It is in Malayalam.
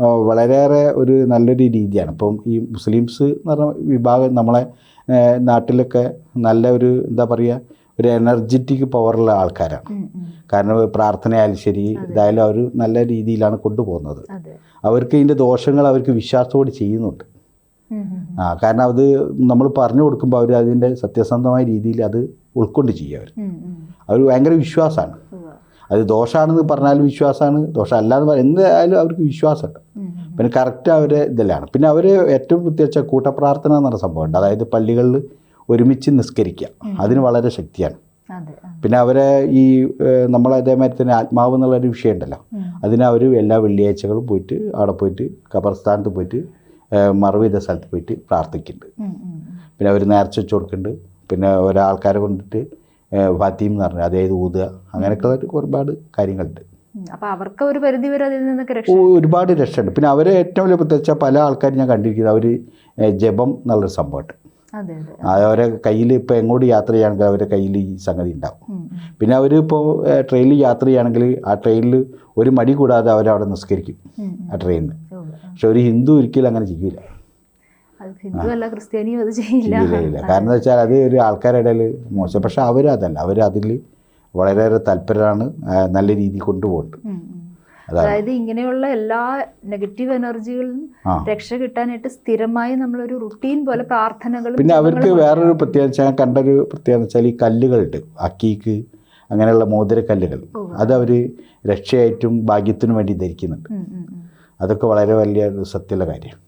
വളരെയേറെ ഒരു നല്ലൊരു രീതിയാണ്. ഇപ്പം ഈ മുസ്ലിംസ് എന്ന് പറഞ്ഞ വിഭാഗം നമ്മളെ നാട്ടിലൊക്കെ നല്ല ഒരു എന്താ പറയുക ഒരു എനർജറ്റിക് പവറുള്ള ആൾക്കാരാണ്. കാരണം പ്രാർത്ഥനയായാലും ശരി ഇതായാലും അവർ നല്ല രീതിയിലാണ് കൊണ്ടുപോകുന്നത്. അവർക്ക് ഇതിന്റെ ദോഷങ്ങൾ അവർക്ക് വിശ്വാസത്തോടെ ചെയ്യുന്നുണ്ട്. ആ കാരണം അത് നമ്മൾ പറഞ്ഞു കൊടുക്കുമ്പോൾ അവർ അതിന്റെ സത്യസന്ധമായ രീതിയിൽ അത് ഉൾക്കൊണ്ട് ചെയ്യുക അവർ. അവർ ഭയങ്കര വിശ്വാസമാണ്. അത് ദോഷമാണെന്ന് പറഞ്ഞാലും വിശ്വാസമാണ്. ദോഷമല്ല എന്ന് പറഞ്ഞാൽ എന്തായാലും അവർക്ക് വിശ്വാസമുണ്ട്. പിന്നെ കറക്റ്റ് അവരെ ഇതിലാണ് പിന്നെ അവർ ഏറ്റവും പ്രത്യേകിച്ച കൂട്ടപ്രാർത്ഥന എന്ന് പറഞ്ഞ സംഭവമുണ്ട് അതായത് പള്ളികളിൽ ഒരുമിച്ച് നിസ്കരിക്കുക. അതിന് വളരെ ശക്തിയാണ്. പിന്നെ അവരെ ഈ നമ്മൾ നമ്മളെ അതേമാതിരി തന്നെ ആത്മാവ് എന്നുള്ളൊരു വിഷയം ഉണ്ടല്ലോ. ഉം. അതിന് അവർ എല്ലാ വെള്ളിയാഴ്ചകളും പോയിട്ട് അവിടെ പോയിട്ട് ഖബർസ്ഥാനത്ത് പോയിട്ട് മറവ് ചെയ്ത സ്ഥലത്ത് പോയിട്ട് പ്രാർത്ഥിക്കുന്നുണ്ട്. പിന്നെ അവർ നേർച്ച വെച്ച് കൊടുക്കുന്നുണ്ട്. പിന്നെ ഒരാൾക്കാരെ കൊണ്ടിട്ട് ഫാത്തിയും ഫാത്തീം എന്ന് പറഞ്ഞു അതായത് ഊതുക അങ്ങനെയൊക്കെ ഒരുപാട് കാര്യങ്ങളുണ്ട്. അപ്പൊ അവർക്ക് ഒരു പരിധി വരെ അതിൽ നിന്നൊക്കെ രക്ഷ ഒരുപാട് രക്ഷയുണ്ട്. പിന്നെ അവരെ ഏറ്റവും വലിയ പ്രത്യേകിച്ച പല ആൾക്കാരും ഞാൻ കണ്ടിരിക്കുന്നത് അവർ ജപം എന്നുള്ളൊരു സംഭവമായിട്ട് അവരെ കയ്യിൽ ഇപ്പോൾ എങ്ങോട്ട് യാത്ര ചെയ്യുകയാണെങ്കിൽ അവരെ കയ്യിൽ ഈ സംഗതി ഉണ്ടാവും. പിന്നെ അവർ ഇപ്പോൾ ട്രെയിനിൽ യാത്ര ചെയ്യുകയാണെങ്കിൽ ആ ട്രെയിനിൽ ഒരു മടി കൂടാതെ അവരവിടെ നിസ്കരിക്കും. ആ ട്രെയിനിൽ. പക്ഷെ ഒരു ഹിന്ദു ഒരിക്കലും അങ്ങനെ ചെയ്യില്ല. ചെയ്യില്ല കാരണം എന്താ വെച്ചാൽ അത് ഒരു ആൾക്കാരുടെ ഇടയിൽ മോശം. പക്ഷെ അവരതല്ല. അവർ അതിൽ വളരെയേറെ താല്പര്യമാണ് നല്ല രീതി. അതാണ്. അതായത് ഇങ്ങനെയുള്ള എല്ലാ നെഗറ്റീവ് എനർജികളും ആ. രക്ഷ കിട്ടാനായിട്ട് സ്ഥിരമായി നമ്മളൊരു റുട്ടീൻ പോലെ പ്രാർത്ഥനകൾ പിന്നെ അവർക്ക് വേറൊരു പ്രത്യേകത ഞാൻ കണ്ടൊരു പ്രത്യേകത വെച്ചാൽ ഈ കല്ലുകളുണ്ട് അക്കീക്ക് അങ്ങനെയുള്ള മോതിരക്കല്ലുകൾ. അത്. അവർ രക്ഷയായിട്ടും ഭാഗ്യത്തിനും വേണ്ടി ധരിക്കുന്നുണ്ട്. അതൊക്കെ വളരെ വലിയ സത്യമുള്ള കാര്യമാണ്.